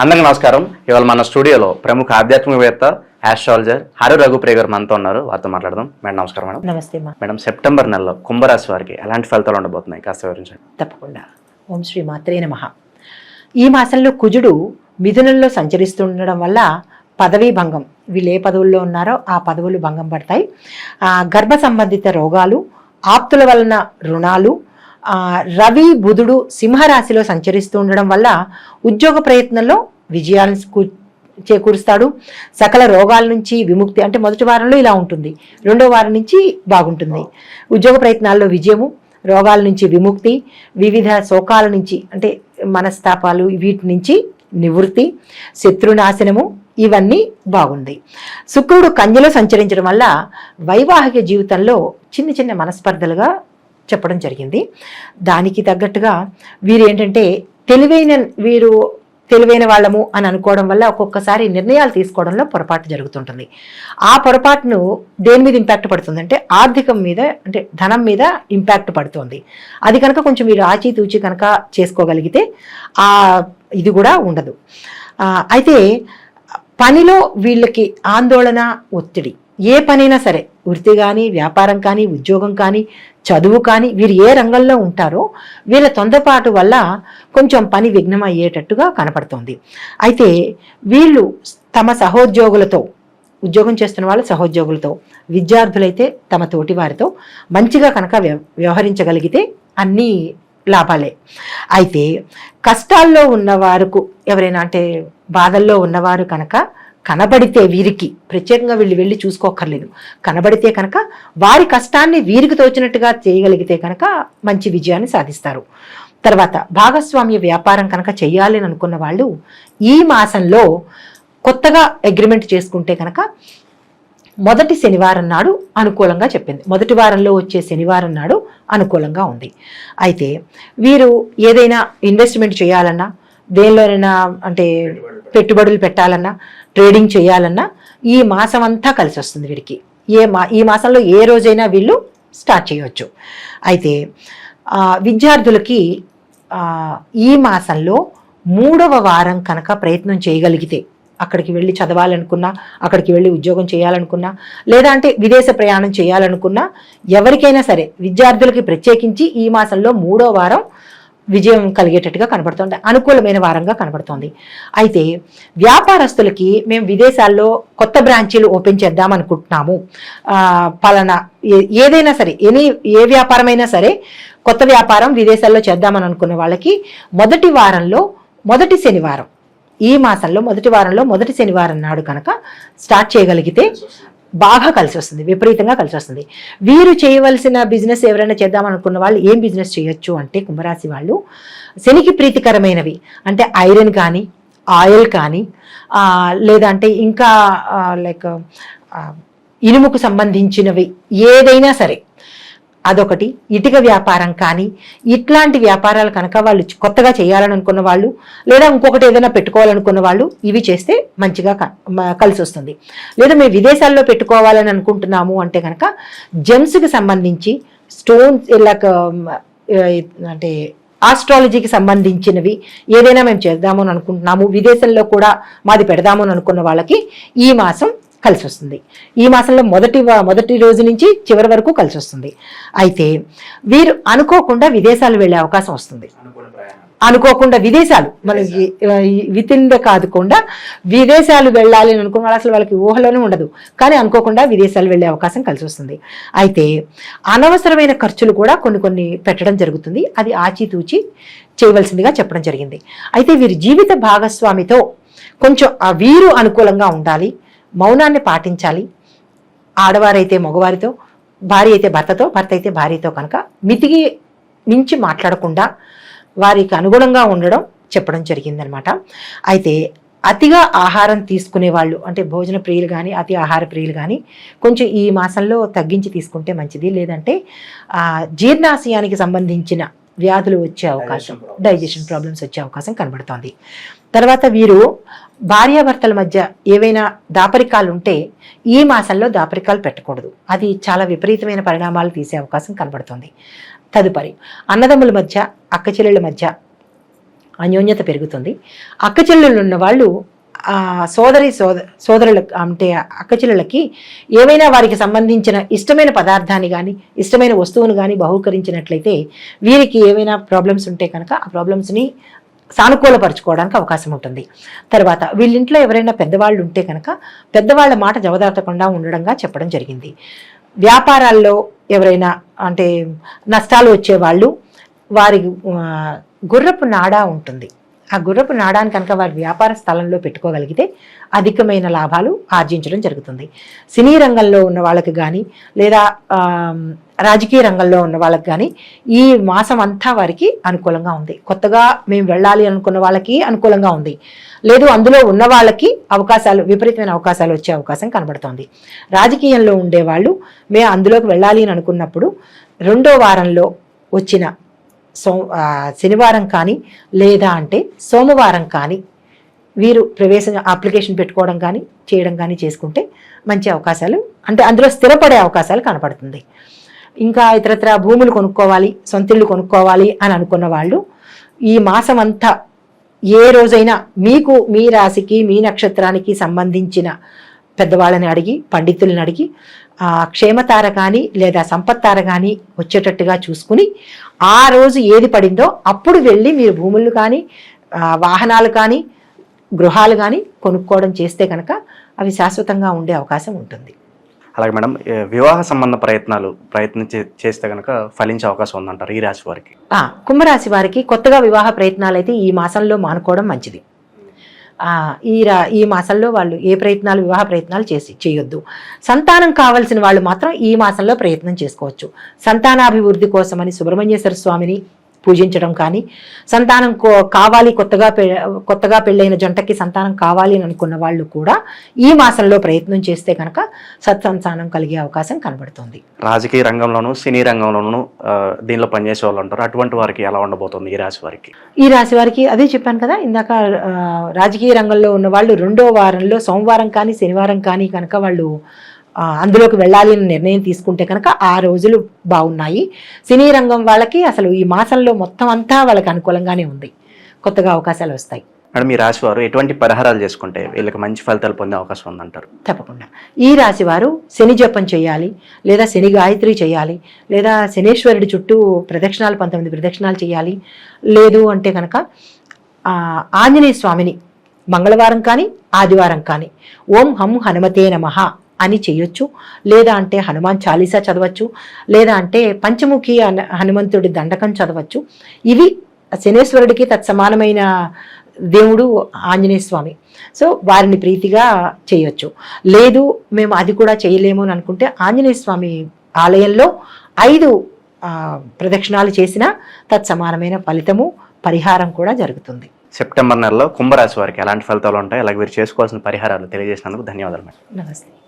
అందరికీ నమస్కారం. ఇవాళ మన స్టూడియోలో ప్రముఖ ఆధ్యాత్మికవేత్త ఆస్ట్రాలజర్ హరి రఘుప్రియ గారు మనతో ఉన్నారు. వారితో మాట్లాడదాం. మేడం నమస్కారం మేడం. నమస్తే మేడం సెప్టెంబర్ నెలలో కుంభరాశి వారికి ఎలాంటి ఫలితాలు ఉండబోతున్నాయి? కాస్త వివరించండి. తప్పకుండా. ఓం శ్రీ మాత్రే నమ. ఈ మాసంలో కుజుడు మిథునంలో సంచరిస్తుండడం వల్ల పదవీ భంగం. వీళ్ళు ఏ పదవుల్లో ఉన్నారో ఆ పదవులు భంగం పడతాయి. ఆ, గర్భ సంబంధిత రోగాలు ఆప్తుల వలన రుణాలు రవి బుధుడు సింహరాశిలో సంచరిస్తూ ఉండడం వల్ల ఉద్యోగ ప్రయత్నంలో విజయాలను కూ- చేకూరుస్తాడు. సకల రోగాల నుంచి విముక్తి అంటే మొదటి వారంలో ఇలా ఉంటుంది. రెండో వారం నుంచి బాగుంటుంది. ఉద్యోగ ప్రయత్నాల్లో విజయము రోగాల నుంచి విముక్తి వివిధ శోకాల నుంచి అంటే మనస్తాపాలు వీటి నుంచి నివృత్తి శత్రునాశనము ఇవన్నీ బాగుంది. శుక్రుడు కన్యలో సంచరించడం వల్ల వైవాహిక జీవితంలో చిన్న చిన్న మనస్పర్ధలుగా చెప్పడం జరిగింది. దానికి తగ్గట్టుగా వీరు ఏంటంటే తెలివైన వీరు తెలివైన వాళ్ళము అని అనుకోవడం వల్ల ఒక్కొక్కసారి నిర్ణయాలు తీసుకోవడంలో పొరపాటు జరుగుతుంటుంది. ఆ పొరపాటును దేని మీద ఇంపాక్ట్ పడుతుందంటే ఆర్థికం మీద అంటే ధనం మీద ఇంపాక్ట్ పడుతుంది. అది కనుక కొంచెం మీరు ఆచితూచి కనుక చేసుకోగలిగితే ఆ ఇది కూడా ఉండదు. అయితే పనిలో వీళ్ళకి ఆందోళన ఒత్తిడి. ఏ పనైనా సరే వృత్తి కానీ వ్యాపారం కానీ ఉద్యోగం కానీ చదువు కానీ వీరు ఏ రంగంలో ఉంటారో వీళ్ళ తొందరపాటు వల్ల కొంచెం పని విఘ్నం అయ్యేటట్టుగా కనపడుతోంది. అయితే వీళ్ళు తమ సహోద్యోగులతో ఉద్యోగం చేస్తున్న వాళ్ళు సహోద్యోగులతో విద్యార్థులైతే తమ తోటి వారితో మంచిగా కనుక వ్య- వ్యవహరించగలిగితే అన్నీ లాభాలే. అయితే కష్టాల్లో ఉన్న వారికి ఎవరైనా అంటే బాధల్లో ఉన్నవారు కనుక కనబడితే వీరికి ప్రత్యేకంగా వీళ్ళు వెళ్ళి చూసుకోక్కర్లేదు. కనబడితే కనుక వారి కష్టాన్ని వీరికి తోచినట్టుగా చేయగలిగితే కనుక మంచి విజయాన్ని సాధిస్తారు. తర్వాత భాగస్వామ్య వ్యాపారం కనుక చేయాలని అనుకున్న వాళ్ళు ఈ మాసంలో కొత్తగా అగ్రిమెంట్ చేసుకుంటే కనుక మొదటి శనివారం నాడు అనుకూలంగా చెప్పింది. మొదటి వారంలో వచ్చే శనివారం నాడు అనుకూలంగా ఉంది. అయితే వీరు ఏదైనా ఇన్వెస్ట్మెంట్ చేయాలన్నా దేనిలోనైనా అంటే పెట్టుబడులు పెట్టాలన్నా ట్రేడింగ్ చేయాలన్నా ఈ మాసం అంతా కలిసి వస్తుంది వీడికి. ఏ మా ఈ మాసంలో ఏ రోజైనా వీళ్ళు స్టార్ట్ చేయవచ్చు అయితే విద్యార్థులకి ఈ మాసంలో మూడవ వారం కనుక ప్రయత్నం చేయగలిగితే అక్కడికి వెళ్ళి చదవాలనుకున్నా అక్కడికి వెళ్ళి ఉద్యోగం చేయాలనుకున్నా లేదా అంటే విదేశ ప్రయాణం చేయాలనుకున్నా ఎవరికైనా సరే విద్యార్థులకి ప్రత్యేకించి ఈ మాసంలో మూడో వారం విజయం కలిగేటట్టుగా కనబడుతుంది. అనుకూలమైన వారంగా కనబడుతోంది. అయితే వ్యాపారస్తులకి మేము విదేశాల్లో కొత్త బ్రాంచీలు ఓపెన్ చేద్దాం అనుకుంటున్నాము. పలానా ఏ- ఏదైనా సరే ఎనీ ఏ వ్యాపారమైనా సరే కొత్త వ్యాపారం విదేశాల్లో చేద్దామని అనుకున్న వాళ్ళకి మొదటి వారంలో మొదటి శనివారం ఈ మాసంలో మొదటి వారంలో మొదటి శనివారం నాడు కనుక స్టార్ట్ చేయగలిగితే బాగా కలిసి వస్తుంది విపరీతంగా కలిసి వస్తుంది వీరు చేయవలసిన బిజినెస్ ఎవరైనా చేద్దాం అనుకున్న వాళ్ళు ఏం బిజినెస్ చేయొచ్చు అంటే కుంభరాశి వాళ్ళు శనికి ప్రీతికరమైనవి. అంటే ఐరన్ కానీ ఆయిల్ కానీ లేదంటే ఇంకా లైక్ ఇనుముకు సంబంధించినవి ఏదైనా సరే. అదొకటి. ఇటుక వ్యాపారం కానీ ఇట్లాంటి వ్యాపారాలు కనుక వాళ్ళు కొత్తగా చేయాలని అనుకున్న వాళ్ళు లేదా ఇంకొకటి ఏదైనా పెట్టుకోవాలనుకున్న వాళ్ళు ఇవి చేస్తే మంచిగా క- కలిసి వస్తుంది లేదా మేము విదేశాల్లో పెట్టుకోవాలని అనుకుంటున్నాము అంటే కనుక జెమ్స్కి సంబంధించి స్టోన్స్ ఇలా అంటే ఆస్ట్రాలజీకి సంబంధించినవి ఏదైనా మేము చేద్దామని అనుకుంటున్నాము విదేశంలో కూడా మాది పెడదామని అనుకున్న వాళ్ళకి ఈ మాసం కలిసి వస్తుంది ఈ మాసంలో మొదటి మొదటి రోజు నుంచి చివరి వరకు కలిసి వస్తుంది అయితే వీరు అనుకోకుండా విదేశాలు వెళ్ళే అవకాశం వస్తుంది. అనుకోకుండా విదేశాలు మనకి వితింద కాదుకుండా విదేశాలు వెళ్ళాలి అని అనుకున్న అసలు వాళ్ళకి ఊహలోనే ఉండదు. కానీ అనుకోకుండా విదేశాలు వెళ్ళే అవకాశం కలిసి వస్తుంది అయితే అనవసరమైన ఖర్చులు కూడా కొన్ని కొన్ని పెట్టడం జరుగుతుంది. అది ఆచితూచి చేయవలసిందిగా చెప్పడం జరిగింది. అయితే వీరి జీవిత భాగస్వామితో కొంచెం వీరు అనుకూలంగా ఉండాలి. మౌనాన్ని పాటించాలి. ఆడవారైతే మగవారితో భార్య అయితే భర్తతో భర్త అయితే భార్యతో కనుక మితికి మించి మాట్లాడకుండా వారికి అనుగుణంగా ఉండడం చెప్పడం జరిగిందనమాట. అయితే అతిగా ఆహారం తీసుకునే వాళ్ళు అంటే భోజన ప్రియులు కానీ అతి ఆహార ప్రియులు కానీ కొంచెం ఈ మాసంలో తగ్గించి తీసుకుంటే మంచిది. లేదంటే జీర్ణాశయానికి సంబంధించిన వ్యాధులు వచ్చే అవకాశం డైజెషన్ ప్రాబ్లమ్స్ వచ్చే అవకాశం కనబడుతోంది. తర్వాత వీరు భార్యాభర్తల మధ్య ఏవైనా దాపరికాలు ఉంటే ఈ మాసంలో దాపరికాలు పెట్టకూడదు. అది చాలా విపరీతమైన పరిణామాలు తీసే అవకాశం కనబడుతుంది. తదుపరి అన్నదమ్ముల మధ్య అక్క చెల్లెళ్ళ మధ్య అన్యోన్యత పెరుగుతుంది. అక్క చెల్లెళ్ళు ఉన్న వాళ్ళు సోదరి సోద సోదరులకు అంటే అక్కచెల్లెళ్ళకి ఏవైనా వారికి సంబంధించిన ఇష్టమైన పదార్థాన్ని కానీ ఇష్టమైన వస్తువును కానీ బహుకరించినట్లయితే వీరికి ఏవైనా ప్రాబ్లమ్స్ ఉంటే కనుక ఆ ప్రాబ్లమ్స్ని సానుకూలపరచుకోవడానికి అవకాశం ఉంటుంది. తర్వాత వీళ్ళింట్లో ఎవరైనా పెద్దవాళ్ళు ఉంటే కనుక పెద్దవాళ్ళ మాట జవదాటకుండా ఉండడంగా చెప్పడం జరిగింది. వ్యాపారాల్లో ఎవరైనా అంటే నష్టాలు వచ్చేవాళ్ళు వారి గుర్రపు నాడా ఉంటుంది. ఆ గుర్రపు నాడాన్ని కనుక వారి వ్యాపార స్థలంలో పెట్టుకోగలిగితే అధికమైన లాభాలు ఆర్జించడం జరుగుతుంది. సినీ రంగంలో ఉన్న వాళ్ళకి కానీ లేదా రాజకీయ రంగంలో ఉన్న వాళ్ళకి కానీ ఈ మాసం అంతా వారికి అనుకూలంగా ఉంది. కొత్తగా మేము వెళ్ళాలి అనుకున్న వాళ్ళకి అనుకూలంగా ఉంది. లేదు అందులో ఉన్న వాళ్ళకి అవకాశాలు విపరీతమైన అవకాశాలు వచ్చే అవకాశం కనబడుతోంది. రాజకీయంలో ఉండేవాళ్ళు మేము అందులోకి వెళ్ళాలి అని అనుకున్నప్పుడు రెండో వారంలో వచ్చిన సో శనివారం కానీ లేదా అంటే సోమవారం కానీ వీరు ప్రవేశం అప్లికేషన్ పెట్టుకోవడం కానీ చేయడం కానీ చేసుకుంటే మంచి అవకాశాలు అంటే అందులో స్థిరపడే అవకాశాలు కనపడుతుంది. ఇంకా ఇతరత్ర భూములు కొనుక్కోవాలి సొంతిళ్ళు కొనుక్కోవాలి అని అనుకున్న వాళ్ళు ఈ మాసం అంతా ఏ రోజైనా మీకు మీ రాశికి మీ నక్షత్రానికి సంబంధించిన పెద్దవాళ్ళని అడిగి పండితుల్ని అడిగి క్షేమతార కానీ లేదా సంపత్తార కానీ వచ్చేటట్టుగా చూసుకుని ఆ రోజు ఏది పడిందో అప్పుడు వెళ్ళి మీరు భూములు కానీ వాహనాలు కానీ గృహాలు కానీ కొనుక్కోవడం చేస్తే కనుక అవి శాశ్వతంగా ఉండే అవకాశం ఉంటుంది. అలాగే మేడం వివాహ సంబంధ ప్రయత్నాలు ప్రయత్నం చేస్తే కనుక ఫలించే అవకాశం ఉందంటారు ఈ రాశి వారికి. కుంభరాశి వారికి కొత్తగా వివాహ ప్రయత్నాలు అయితే ఈ మాసంలో మానుకోవడం మంచిది. ఈ రా ఈ మాసంలో వాళ్ళు ఏ ప్రయత్నాలు వివాహ ప్రయత్నాలు చేసి చేయొద్దు. సంతానం కావలసిన వాళ్ళు మాత్రం ఈ మాసంలో ప్రయత్నం చేసుకోవచ్చు. సంతానాభివృద్ధి కోసమని సుబ్రహ్మణ్యేశ్వర స్వామిని పూజించడం కానీ సంతానం కావాలి కొత్తగా కొత్తగా పెళ్ళైన జంటకి సంతానం కావాలి అని అనుకున్న వాళ్ళు కూడా ఈ మాసంలో ప్రయత్నం చేస్తే కనుక సత్సంతానం కలిగే అవకాశం కనబడుతుంది. రాజకీయ రంగంలోనూ సినీ రంగంలోనూ దీనిలో పనిచేసే వాళ్ళు ఉంటారు. అటువంటి వారికి ఎలా ఉండబోతుంది ఈ రాశి వారికి? ఈ రాశి వారికి అదే చెప్పాను కదా ఇందాక రాజకీయ రంగంలో ఉన్న వాళ్ళు రెండో వారంలో సోమవారం కానీ శనివారం కానీ కనుక వాళ్ళు అందులోకి వెళ్ళాలి అని నిర్ణయం తీసుకుంటే కనుక ఆ రోజులు బాగున్నాయి. సినీ రంగం వాళ్ళకి అసలు ఈ మాసంలో మొత్తం అంతా వాళ్ళకి అనుకూలంగానే ఉంది. కొత్తగా అవకాశాలు వస్తాయి. మేడం ఈ రాశి వారు ఎటువంటి పరిహారాలు చేసుకుంటే వీళ్ళకి మంచి ఫలితాలు పొందే అవకాశం ఉందంటారు? తప్పకుండా. ఈ రాశి వారు శని జపం చేయాలి లేదా శని గాయత్రి చేయాలి లేదా శనేశ్వరుడి చుట్టూ ప్రదక్షిణాలు పంతొమ్మిది ప్రదక్షిణాలు చేయాలి. లేదు అంటే కనుక ఆంజనేయ స్వామిని మంగళవారం కానీ ఆదివారం కానీ ఓం హం హనుమతే నమః అని చేయొచ్చు లేదా అంటే హనుమాన్ చాలీసా చదవచ్చు. లేదా అంటే పంచముఖి హను- హనుమంతుడి దండకం చదవచ్చు. ఇవి శనేశ్వరుడికి తత్సమానమైన దేవుడు ఆంజనేయ స్వామి. సో వారిని ప్రీతిగా చేయొచ్చు. లేదు మేము అది కూడా చేయలేము అని అనుకుంటే ఆంజనేయ స్వామి ఆలయంలో ఐదు ప్రదక్షిణాలు చేసిన తత్సమానమైన ఫలితము పరిహారం కూడా జరుగుతుంది. సెప్టెంబర్ నెలలో కుంభరాశి వారికి ఎలాంటి ఫలితాలు ఉంటాయి? అలాగే వీరు చేసుకోవాల్సిన పరిహారాలు తెలియజేసినందుకు ధన్యవాదాలు మేడం. నమస్తే.